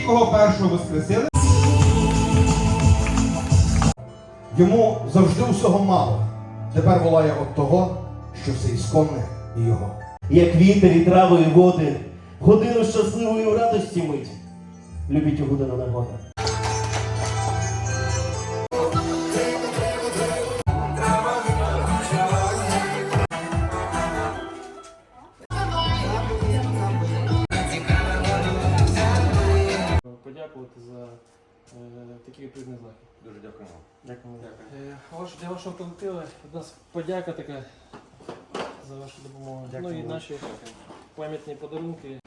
кого першого воскресили. Йому завжди усього мало. Тепер волає от того, що все ісконне і його. як вітер і трави і води, годину щасливої в радості мить. Любіть у годину негода. Подякувати за е, такий відповідний захід. Дуже дякуємо. Дякую. Е, ваш, для вашого колективу від нас подяка така за вашу допомогу. Дякую. Ну і наші пам'ятні подарунки.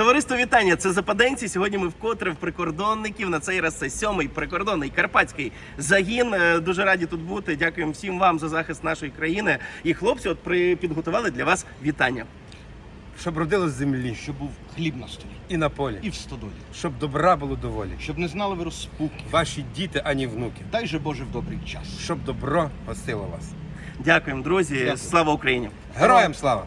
Товариство вітання, це западенці. Сьогодні ми вкотре в прикордонників. На цей раз це сьомий прикордонний карпатський загін. Е, Дуже раді тут бути. Дякуємо всім вам за захист нашої країни. І хлопці, от при підготували для вас вітання. Щоб родила з землі, Щоб був хліб на столі і на полі, і в стодолі. щоб добра було доволі. Щоб не знали ви розпуки. Ваші діти, ані внуки. Дай же Боже в добрий час. Щоб добро гостило вас. Дякуємо, друзі. Слава Україні! Героям слава!